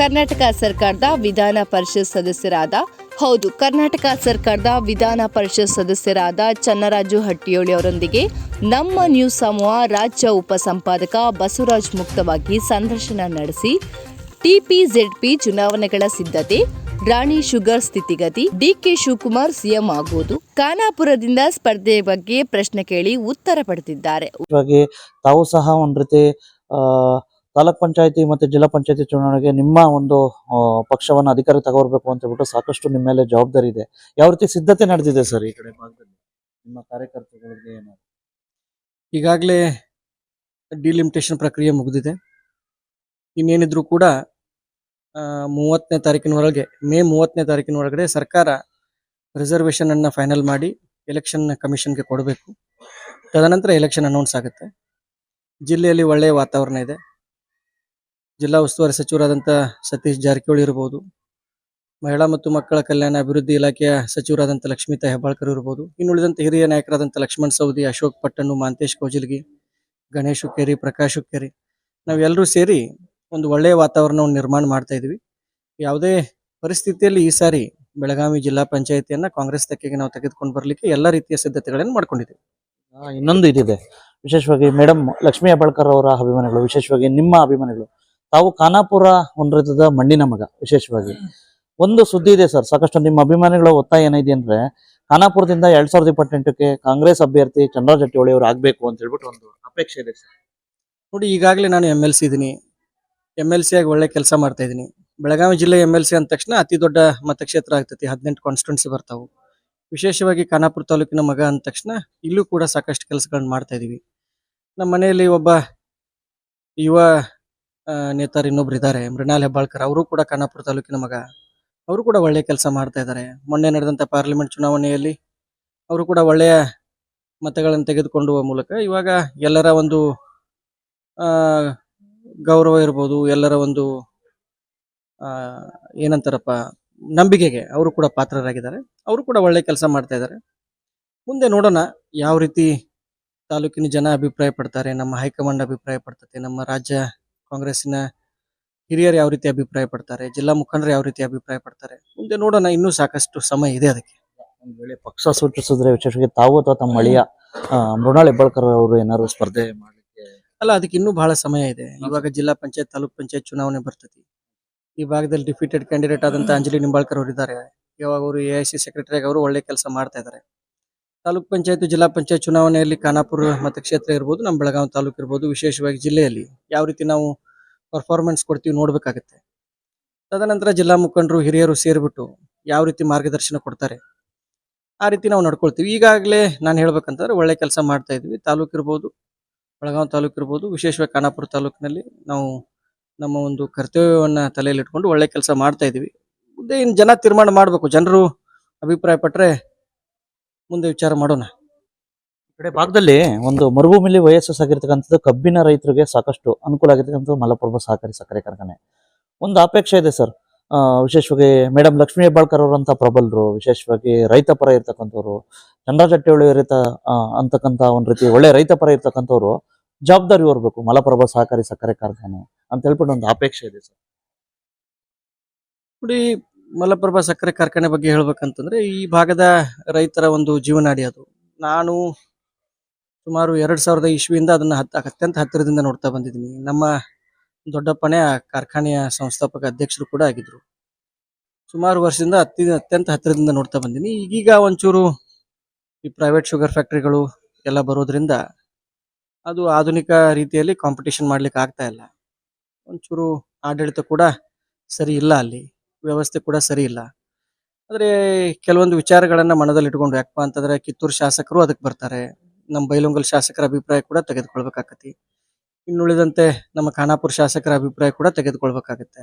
ಕರ್ನಾಟಕ ಸರ್ಕಾರದ ವಿಧಾನ ಪರಿಷತ್ ಸದಸ್ಯರಾದ, ಹೌದು, ಕರ್ನಾಟಕ ಸರ್ಕಾರದ ವಿಧಾನ ಪರಿಷತ್ ಸದಸ್ಯರಾದ ಚನ್ನರಾಜು ಹಟ್ಟಿಯೋಳಿ ಅವರೊಂದಿಗೆ ನಮ್ಮ ನ್ಯೂಸ್ ಸಮೂಹ ರಾಜ್ಯ ಉಪಸಂಪಾದಕ ಬಸವರಾಜ್ ಮುಕ್ತವಾಗಿ ಸಂದರ್ಶನ ನಡೆಸಿ, ಟಿಪಿಜೆಡ್ಪಿ ಚುನಾವಣೆಗಳ ಸಿದ್ಧತೆ, ರಾಣಿ ಶುಗರ್ ಸ್ಥಿತಿಗತಿ, ಡಿಕೆ ಶಿವಕುಮಾರ್ ಸಿಎಂ ಆಗುವುದು ಖಾನಾಪುರದಿಂದ ಸ್ಪರ್ಧೆಯ ಬಗ್ಗೆ ಪ್ರಶ್ನೆ ಕೇಳಿ ಉತ್ತರ ಪಡೆದಿದ್ದಾರೆ. ತಾವು ಸಹ ಒಂದು ರೀತಿ ತಾಲೂಕ್ ಪಂಚಾಯತಿ ಮತ್ತೆ ಜಿಲ್ಲಾ ಪಂಚಾಯತಿ ಚುನಾವಣೆಗೆ ನಿಮ್ಮ ಒಂದು ಪಕ್ಷವನ್ನ ಅಧಿಕಾರ ತಗೋರ್ಬೇಕು ಅಂತ ಹೇಳ್ಬಿಟ್ಟು ಸಾಕಷ್ಟು ನಿಮ್ಮ ಮೇಲೆ ಜವಾಬ್ದಾರಿ ಇದೆ. ಯಾವ ರೀತಿ ಸಿದ್ಧತೆ ನಡೆದಿದೆ ಸರ್ ಈ ಕಡೆ ಭಾಗದಲ್ಲಿ? ನಿಮ್ಮ ಕಾರ್ಯಕರ್ತರುಗಳಿಗೆ ಏನು? ಈಗಾಗಲೇ ಡಿಲಿಮಿಟೇಷನ್ ಪ್ರಕ್ರಿಯೆ ಮುಗಿದಿದೆ. ಇನ್ನೇನಿದ್ರು ಕೂಡ ಮೂವತ್ತನೇ ತಾರೀಕಿನವರೆಗೆ, ಮೇ ಮೂವತ್ತನೇ ತಾರೀಕಿನೊಳಗಡೆ ಸರ್ಕಾರ ರಿಸರ್ವೇಷನನ್ನು ಅನ್ನ ಫೈನಲ್ ಮಾಡಿ ಎಲೆಕ್ಷನ್ ಕಮಿಷನ್ಗೆ ಕೊಡಬೇಕು. ತದನಂತರ ಎಲೆಕ್ಷನ್ ಅನೌನ್ಸ್ ಆಗುತ್ತೆ. ಜಿಲ್ಲೆಯಲ್ಲಿ ಒಳ್ಳೆಯ ವಾತಾವರಣ ಇದೆ. ಜಿಲ್ಲಾ ಉಸ್ತುವಾರಿ ಸಚಿವರಾದಂಥ ಸತೀಶ್ ಜಾರಕಿಹೊಳಿ ಇರ್ಬೋದು, ಮಹಿಳಾ ಮತ್ತು ಮಕ್ಕಳ ಕಲ್ಯಾಣ ಅಭಿವೃದ್ಧಿ ಇಲಾಖೆಯ ಸಚಿವರಾದಂಥ ಲಕ್ಷ್ಮೀತಾ ಹೆಬ್ಬಾಳ್ಕರ್ ಇರ್ಬೋದು, ಇನ್ನುಳಿದಂತ ಹಿರಿಯ ನಾಯಕರಾದಂಥ ಲಕ್ಷ್ಮಣ್ ಸೌದಿ ಅಶೋಕ್ ಪಟ್ಟಣ್ಣು, ಮಾಂತೇಶ್ ಕೌಜಲ್ಗಿ, ಗಣೇಶ್ ಹುಕ್ಕೇರಿ, ಪ್ರಕಾಶ್ ಹುಕ್ಕೇರಿ, ನಾವೆಲ್ಲರೂ ಸೇರಿ ಒಂದು ಒಳ್ಳೆಯ ವಾತಾವರಣವನ್ನು ನಿರ್ಮಾಣ ಮಾಡ್ತಾ ಇದ್ವಿ ಯಾವುದೇ ಪರಿಸ್ಥಿತಿಯಲ್ಲಿ ಈ ಸಾರಿ ಬೆಳಗಾವಿ ಜಿಲ್ಲಾ ಪಂಚಾಯತಿಯನ್ನ ಕಾಂಗ್ರೆಸ್ ತೆಕ್ಕೆಗೆ ನಾವು ತೆಗೆದುಕೊಂಡು ಬರಲಿಕ್ಕೆ ಎಲ್ಲ ರೀತಿಯ ಸಿದ್ಧತೆಗಳನ್ನು ಮಾಡ್ಕೊಂಡಿದ್ದೀವಿ. ಇನ್ನೊಂದು ಇದಿದೆ. ವಿಶೇಷವಾಗಿ ಮೇಡಮ್ ಲಕ್ಷ್ಮೀ ಹೆಬ್ಬಾಳ್ಕರ್ ಅವರ ಅಭಿಮಾನಿಗಳು, ವಿಶೇಷವಾಗಿ ನಿಮ್ಮ ಅಭಿಮಾನಿಗಳು ತಾವು ಖಾನಾಪುರ ಹೊಂದಿರದ ಮಣ್ಣಿನ ಮಗ, ವಿಶೇಷವಾಗಿ. ಒಂದು ಸುದ್ದಿ ಇದೆ ಸರ್, ಸಾಕಷ್ಟು ನಿಮ್ಮ ಅಭಿಮಾನಿಗಳ ಒತ್ತಾಯ ಏನಿದೆ ಅಂದ್ರೆ, ಖಾನಾಪುರದಿಂದ ಎರಡ್ ಸಾವಿರದ ಇಪ್ಪತ್ತೆಂಟಕ್ಕೆ ಕಾಂಗ್ರೆಸ್ ಅಭ್ಯರ್ಥಿ ಚಂದ್ರ ಜಟ್ಟಿಹೊಳಿ ಅವರು ಆಗ್ಬೇಕು ಅಂತ ಹೇಳ್ಬಿಟ್ಟು ಒಂದು ಅಪೇಕ್ಷೆ ಇದೆ ಸರ್. ನೋಡಿ, ಈಗಾಗಲೇ ನಾನು ಎಂ ಎಲ್ ಸಿ ಇದ್ದೀನಿ ಎಂ ಎಲ್ ಸಿ ಆಗಿ ಒಳ್ಳೆ ಕೆಲಸ ಮಾಡ್ತಾ ಇದ್ದೀನಿ ಬೆಳಗಾವಿ ಜಿಲ್ಲೆ ಎಂ ಎಲ್ ಸಿ ಅಂದ ತಕ್ಷಣ ಅತಿ ದೊಡ್ಡ ಮತಕ್ಷೇತ್ರ ಆಗ್ತೈತಿ, ಹದಿನೆಂಟು ಕಾನ್ಸ್ಟಿಟ್ಯೂನ್ಸಿ ಬರ್ತಾವು. ವಿಶೇಷವಾಗಿ ಖಾನಾಪುರ ತಾಲೂಕಿನ ಮಗ ಅಂದ ತಕ್ಷಣ ಇಲ್ಲೂ ಕೂಡ ಸಾಕಷ್ಟು ಕೆಲಸಗಳನ್ನ ಮಾಡ್ತಾ ಇದೀವಿ. ನಮ್ಮ ಮನೆಯಲ್ಲಿ ಒಬ್ಬ ಯುವ ನೇತಾರ ಇನ್ನೊಬ್ರು ಇದ್ದಾರೆ ಮೃಣಾಲ್ ಹೆಬ್ಬಾಳ್ಕರ್. ಅವರು ಕೂಡ ಖಾನಾಪುರ ತಾಲೂಕಿನ ಮಗ. ಅವರು ಕೂಡ ಒಳ್ಳೆ ಕೆಲಸ ಮಾಡ್ತಾ ಇದ್ದಾರೆ ಮೊನ್ನೆ ನಡೆದಂಥ ಪಾರ್ಲಿಮೆಂಟ್ ಚುನಾವಣೆಯಲ್ಲಿ ಅವರು ಕೂಡ ಒಳ್ಳೆಯ ಮತಗಳನ್ನು ತೆಗೆದುಕೊಳ್ಳುವ ಮೂಲಕ ಇವಾಗ ಎಲ್ಲರ ಒಂದು ಗೌರವ ಇರ್ಬೋದು, ಎಲ್ಲರ ಒಂದು ಏನಂತಾರಪ್ಪ, ನಂಬಿಕೆಗೆ ಅವರು ಕೂಡ ಪಾತ್ರರಾಗಿದ್ದಾರೆ. ಅವರು ಕೂಡ ಒಳ್ಳೆ ಕೆಲಸ ಮಾಡ್ತಾ ಇದ್ದಾರೆ ಮುಂದೆ ನೋಡೋಣ ಯಾವ ರೀತಿ ತಾಲೂಕಿನ ಜನ ಅಭಿಪ್ರಾಯ ಪಡ್ತಾರೆ ನಮ್ಮ ಹೈಕಮಾಂಡ್ ಅಭಿಪ್ರಾಯ ಪಡ್ತತೆ ನಮ್ಮ ರಾಜ್ಯ ಕಾಂಗ್ರೆಸ್ಸಿನ ಹಿರಿಯರು ಯಾವ ರೀತಿ ಅಭಿಪ್ರಾಯ ಪಡ್ತಾರೆ ಜಿಲ್ಲಾ ಮುಖಂಡರು ಯಾವ ರೀತಿ ಅಭಿಪ್ರಾಯ ಪಡ್ತಾರೆ ಮುಂದೆ ನೋಡೋಣ ಇನ್ನೂ ಸಾಕಷ್ಟು ಸಮಯ ಇದೆ ಅದಕ್ಕೆ. ಒಂದ್ ವೇಳೆ ಪಕ್ಷ ಸೂಚಿಸಿದ್ರೆ ವಿಶೇಷವಾಗಿ ತಾವು ಅಥವಾ ತಮ್ಮ ಅಳಿಯ ಮೃಣಾಲ್ ಹೆಬ್ಬಾಳ್ಕರ್ ಅವರು ಏನಾದ್ರು ಸ್ಪರ್ಧೆ ಮಾಡಲಿಕ್ಕೆ? ಅಲ್ಲ ಅದಕ್ಕೆ ಇನ್ನೂ ಬಹಳ ಸಮಯ ಇದೆ. ಇವಾಗ ಜಿಲ್ಲಾ ಪಂಚಾಯತ್ ತಾಲೂಕ್ ಪಂಚಾಯತ್ ಚುನಾವಣೆ ಬರ್ತೈತಿ ಈ ಭಾಗದಲ್ಲಿ ಡಿಫೀಟೆಡ್ ಕ್ಯಾಂಡಿಡೇಟ್ ಆದಂತ ಅಂಜಲಿ ನಿಂಬಾಳ್ಕರ್ ಅವರು ಇದ್ದಾರೆ ಇವಾಗ ಅವರು ಎ ಐ ಸಿ ಸೆಕ್ರೆಟರಿ ಅವರು ಒಳ್ಳೆ ಕೆಲಸ ಮಾಡ್ತಾ ಇದ್ದಾರೆ. ತಾಲೂಕ್ ಪಂಚಾಯತ್, ಜಿಲ್ಲಾ ಪಂಚಾಯತ್ ಚುನಾವಣೆಯಲ್ಲಿ ಖಾನಾಪುರ ಮತಕ್ಷೇತ್ರ ಇರ್ಬೋದು, ನಮ್ಮ ಬೆಳಗಾವಿ ತಾಲೂಕು ಇರ್ಬೋದು, ವಿಶೇಷವಾಗಿ ಜಿಲ್ಲೆಯಲ್ಲಿ ಯಾವ ರೀತಿ ನಾವು ಪರ್ಫಾರ್ಮೆನ್ಸ್ ಕೊಡ್ತೀವಿ ನೋಡಬೇಕಾಗತ್ತೆ. ತದನಂತರ ಜಿಲ್ಲಾ ಮುಖಂಡರು, ಹಿರಿಯರು ಸೇರಿಬಿಟ್ಟು ಯಾವ ರೀತಿ ಮಾರ್ಗದರ್ಶನ ಕೊಡ್ತಾರೆ, ಆ ರೀತಿ ನಾವು ನಡ್ಕೊಳ್ತೀವಿ. ಈಗಾಗಲೇ ನಾನು ಹೇಳ್ಬೇಕಂತಂದ್ರೆ ಒಳ್ಳೆ ಕೆಲಸ ಮಾಡ್ತಾ ಇದ್ವಿ. ತಾಲೂಕು ಇರ್ಬೋದು, ಬೆಳಗಾವಿ ತಾಲೂಕು ಇರ್ಬೋದು, ವಿಶೇಷವಾಗಿ ಖಾನಾಪುರ ತಾಲೂಕಿನಲ್ಲಿ ನಾವು ನಮ್ಮ ಒಂದು ಕರ್ತವ್ಯವನ್ನ ತಲೆಯಲ್ಲಿ ಇಟ್ಕೊಂಡು ಒಳ್ಳೆ ಕೆಲಸ ಮಾಡ್ತಾ ಇದ್ವಿ. ಮುಂದೆ ಇನ್ನು ಜನ ತೀರ್ಮಾನ ಮಾಡಬೇಕು. ಜನರು ಅಭಿಪ್ರಾಯ ಪಟ್ರೆ ಮುಂದೆ ವಿಚಾರ ಮಾಡೋಣ. ಈ ಕಡೆ ಭಾಗದಲ್ಲಿ ಒಂದು ಮರುಭೂಮಿಲಿ ವಯಸ್ಸು ಸಾಗಿರ್ತಕ್ಕಂಥದ್ದು ಕಬ್ಬಿನ ರೈತರಿಗೆ ಸಾಕಷ್ಟು ಅನುಕೂಲ ಆಗಿರ್ತಕ್ಕಂಥದ್ದು ಮಲಪ್ರಭಾ ಸಹಕಾರಿ ಸಕ್ಕರೆ ಕಾರ್ಖಾನೆ. ಒಂದು ಅಪೇಕ್ಷೆ ಇದೆ ಸರ್. ವಿಶೇಷವಾಗಿ ಮೇಡಮ್ ಲಕ್ಷ್ಮೀ ಹೆಬ್ಬಾಳ್ಕರ್ ಅವರಂತ ಪ್ರಬಲರು ವಿಶೇಷವಾಗಿ ರೈತ ಪರ ಇರ್ತಕ್ಕಂಥವ್ರು ಚಂದ್ರರಾಜ್ ಹಟ್ಟಿಹೊಳಿ ರೈತ ಅಂತಕ್ಕಂಥ ಒಂದು ರೀತಿ ಒಳ್ಳೆ ರೈತ ಪರ ಇರ್ತಕ್ಕಂಥವ್ರು ಜವಾಬ್ದಾರಿ ಹೊರಬೇಕು ಮಲಪ್ರಭಾ ಸಹಕಾರಿ ಸಕ್ಕರೆ ಕಾರ್ಖಾನೆ ಅಂತ ಹೇಳ್ಬಿಟ್ಟು ಒಂದು ಅಪೇಕ್ಷೆ ಇದೆ ಸರ್. ನೋಡಿ ಮಲಪ್ರಭಾ ಸಕ್ಕರೆ ಕಾರ್ಖಾನೆ ಬಗ್ಗೆ ಹೇಳ್ಬೇಕಂತಂದ್ರೆ, ಈ ಭಾಗದ ರೈತರ ಒಂದು ಜೀವನಾಡಿ ಅದು. ನಾನು ಸುಮಾರು ಎರಡು ಸಾವಿರದ ಇಸ್ವಿಯಿಂದ ಅದನ್ನ ಹತ್ತ ಅತ್ಯಂತ ಹತ್ತಿರದಿಂದ ನೋಡ್ತಾ ಬಂದಿದ್ದೀನಿ. ನಮ್ಮ ದೊಡ್ಡಪ್ಪನೇ ಆ ಕಾರ್ಖಾನೆಯ ಸಂಸ್ಥಾಪಕ ಅಧ್ಯಕ್ಷರು ಕೂಡ ಆಗಿದ್ರು. ಸುಮಾರು ವರ್ಷದಿಂದ ಅತಿ ಅತ್ಯಂತ ಹತ್ತಿರದಿಂದ ನೋಡ್ತಾ ಬಂದೀನಿ ಈಗೀಗ ಒಂಚೂರು ಈ ಪ್ರೈವೇಟ್ ಶುಗರ್ ಫ್ಯಾಕ್ಟರಿಗಳು ಎಲ್ಲ ಬರೋದ್ರಿಂದ ಅದು ಆಧುನಿಕ ರೀತಿಯಲ್ಲಿ ಕಾಂಪಿಟೇಷನ್ ಮಾಡ್ಲಿಕ್ಕೆ ಆಗ್ತಾ ಇಲ್ಲ. ಒಂಚೂರು ಆಡಳಿತ ಕೂಡ ಸರಿ ಇಲ್ಲ ಅಲ್ಲಿ. ವ್ಯವಸ್ಥೆ ಕೂಡ ಸರಿ ಇಲ್ಲ. ಆದರೆ ಕೆಲವೊಂದು ವಿಚಾರಗಳನ್ನ ಮನದಲ್ಲಿ ಇಟ್ಕೊಂಡು ಯಾಕಪ್ಪ ಅಂತಂದ್ರೆ ಕಿತ್ತೂರು ಶಾಸಕರು ಅದಕ್ಕೆ ಬರ್ತಾರೆ. ನಮ್ಮ ಬೈಲೊಂಗಲ್ ಶಾಸಕರ ಅಭಿಪ್ರಾಯ ಕೂಡ ತೆಗೆದುಕೊಳ್ಬೇಕಾಗತ್ತೆ. ಇನ್ನುಳಿದಂತೆ ನಮ್ಮ ಖಾನಾಪುರ ಶಾಸಕರ ಅಭಿಪ್ರಾಯ ಕೂಡ ತೆಗೆದುಕೊಳ್ಬೇಕಾಗತ್ತೆ.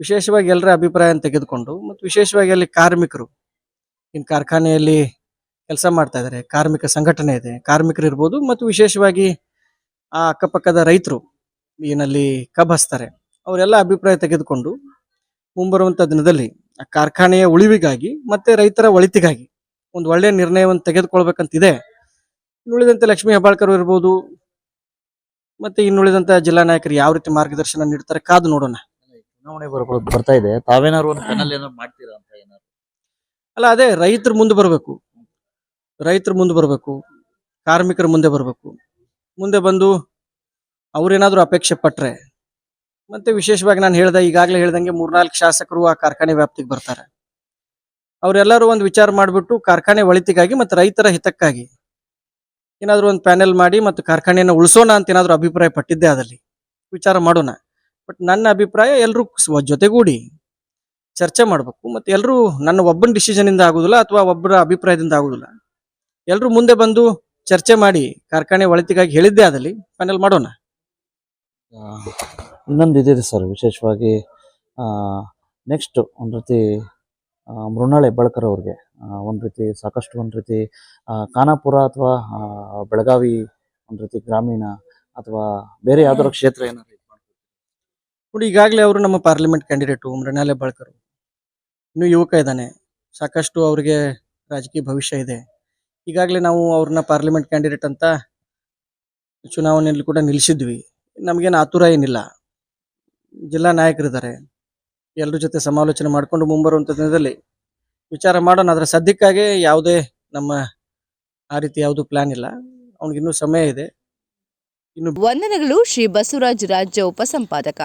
ವಿಶೇಷವಾಗಿ ಎಲ್ಲರ ಅಭಿಪ್ರಾಯ ತೆಗೆದುಕೊಂಡು ಮತ್ತು ವಿಶೇಷವಾಗಿ ಅಲ್ಲಿ ಕಾರ್ಮಿಕರು. ಇನ್ ಕಾರ್ಖಾನೆಯಲ್ಲಿ ಕೆಲಸ ಮಾಡ್ತಾ ಇದ್ದಾರೆ ಕಾರ್ಮಿಕ ಸಂಘಟನೆ ಇದೆ. ಕಾರ್ಮಿಕರು ಇರ್ಬೋದು ಮತ್ತು ವಿಶೇಷವಾಗಿ ಆ ಅಕ್ಕಪಕ್ಕದ ರೈತರು, ಏನಲ್ಲಿ ಕಬ್ ಹಚ್ತಾರೆ ಅವರೆಲ್ಲ ಅಭಿಪ್ರಾಯ ತೆಗೆದುಕೊಂಡು ಮುಂಬರುವಂತ ದಿನದಲ್ಲಿ ಆ ಕಾರ್ಖಾನೆಯ ಉಳಿವಿಗಾಗಿ ಮತ್ತೆ ರೈತರ ಒಳಿತಿಗಾಗಿ ಒಂದು ಒಳ್ಳೆಯ ನಿರ್ಣಯವನ್ನು ತೆಗೆದುಕೊಳ್ಬೇಕಂತಿದೆ. ಇನ್ನುಳಿದಂತೆ ಲಕ್ಷ್ಮೀ ಹೆಬ್ಬಾಳ್ಕರ್ ಇರ್ಬೋದು ಮತ್ತೆ ಇನ್ನುಳಿದಂತ ಜಿಲ್ಲಾ ನಾಯಕರು ಯಾವ ರೀತಿ ಮಾರ್ಗದರ್ಶನ ನೀಡ್ತಾರೆ ಕಾದು ನೋಡೋಣ. ಚುನಾವಣೆ ಬರ್ತಾ ಇದೆ. ತಾವೇನಾದ್ರು ಒಂದು ಪ್ಯಾನಲ್ ಏನಾದ್ರು ಮಾಡ್ತೀರಾ ಅಂತ ಏನಾದ್ರು? ಅಲ್ಲ ಅದೇ ರೈತರು ಮುಂದೆ ಬರಬೇಕು. ರೈತರು ಮುಂದೆ ಬರಬೇಕು. ಕಾರ್ಮಿಕರು ಮುಂದೆ ಬರಬೇಕು. ಮುಂದೆ ಬಂದು ಅವ್ರೇನಾದ್ರೂ ಅಪೇಕ್ಷೆ ಪಟ್ರೆ ಮತ್ತೆ ವಿಶೇಷವಾಗಿ ನಾನು ಹೇಳ್ದೆ, ಈಗಾಗಲೇ ಹೇಳ್ದಂಗೆ ಮೂರ್ನಾಲ್ಕು ಶಾಸಕರು ಆ ಕಾರ್ಖಾನೆ ವ್ಯಾಪ್ತಿಗೆ ಬರ್ತಾರೆ. ಅವರೆಲ್ಲರೂ ಒಂದು ವಿಚಾರ ಮಾಡಿಬಿಟ್ಟು ಕಾರ್ಖಾನೆ ಒಳಿತಿಗಾಗಿ ಮತ್ತು ರೈತರ ಹಿತಕ್ಕಾಗಿ ಏನಾದರೂ ಒಂದು ಪ್ಯಾನೆಲ್ ಮಾಡಿ ಮತ್ತು ಕಾರ್ಖಾನೆಯನ್ನು ಉಳಿಸೋಣ ಅಂತ ಏನಾದರೂ ಅಭಿಪ್ರಾಯ ಪಟ್ಟಿದ್ದೆ ಅದರಲ್ಲಿ. ವಿಚಾರ ಮಾಡೋಣ. ಬಟ್ ನನ್ನ ಅಭಿಪ್ರಾಯ ಎಲ್ಲರೂ ಜೊತೆಗೂಡಿ ಚರ್ಚೆ ಮಾಡಬೇಕು. ಮತ್ತು ಎಲ್ಲರೂ ನನ್ನ ಒಬ್ಬನ ಡಿಸಿಷನಿಂದ ಆಗೋದಿಲ್ಲ ಅಥವಾ ಒಬ್ಬರ ಅಭಿಪ್ರಾಯದಿಂದ ಆಗೋದಿಲ್ಲ. ಎಲ್ಲರೂ ಮುಂದೆ ಬಂದು ಚರ್ಚೆ ಮಾಡಿ ಕಾರ್ಖಾನೆ ಒಳಿತಿಗಾಗಿ ಹೇಳಿದ್ದೆ ಅದರಲ್ಲಿ. ಪ್ಯಾನೆಲ್ ಮಾಡೋಣ. ಇನ್ನೊಂದು ಇದಿದೆ ಸರ್, ವಿಶೇಷವಾಗಿ ನೆಕ್ಸ್ಟ್ ಒಂದು ರೀತಿ ಮೃಣಾಳೆ ಬಳ್ಕರ್ ಹೆಬ್ಬಾಳ್ಕರ್ ಅವ್ರಿಗೆ ಒಂದು ರೀತಿ ಸಾಕಷ್ಟು ಒಂದು ರೀತಿ ಖಾನಾಪುರ ಅಥವಾ ಬೆಳಗಾವಿ ಒಂದು ರೀತಿ ಗ್ರಾಮೀಣ ಅಥವಾ ಬೇರೆ ಯಾವ್ದಾರ ಕ್ಷೇತ್ರ ಏನಾದ್ರು? ನೋಡಿ, ಈಗಾಗಲೇ ಅವರು ನಮ್ಮ ಪಾರ್ಲಿಮೆಂಟ್ ಕ್ಯಾಂಡಿಡೇಟು ಮೃಣಾಲೆ ಹೆಬ್ಬಾಳ್ಕರ್ ಇನ್ನು ಯುವಕ ಇದ್ದಾನೆ, ಸಾಕಷ್ಟು ಅವರಿಗೆ ರಾಜಕೀಯ ಭವಿಷ್ಯ ಇದೆ. ಈಗಾಗಲೇ ನಾವು ಅವ್ರನ್ನ ಪಾರ್ಲಿಮೆಂಟ್ ಕ್ಯಾಂಡಿಡೇಟ್ ಅಂತ ಚುನಾವಣೆಯಲ್ಲಿ ಕೂಡ ನಿಲ್ಲಿಸಿದ್ವಿ ನಮಗೇನು ಆತುರ ಏನಿಲ್ಲ. ಜಿಲ್ಲಾ ನಾಯಕರಿದ್ದಾರೆ. ಎಲ್ಲರ ಜೊತೆ ಸಮಾಲೋಚನೆ ಮಾಡಿಕೊಂಡು ಮುಂಬರುವಂಥ ದಿನದಲ್ಲಿ ವಿಚಾರ ಮಾಡೋಣ. ಅದರ ಸದ್ಯಕ್ಕಾಗಿ ಯಾವುದೇ ನಮ್ಮ ಆ ರೀತಿ ಯಾವುದು ಪ್ಲಾನ್ ಇಲ್ಲ. ಅವ್ನಿಗಿನ್ನೂ ಸಮಯ ಇದೆ. ಇನ್ನು ವಂದನೆಗಳು ಶ್ರೀ ಬಸವರಾಜ್ ರಾಜ್ಯ ಉಪಸಂಪಾದಕ.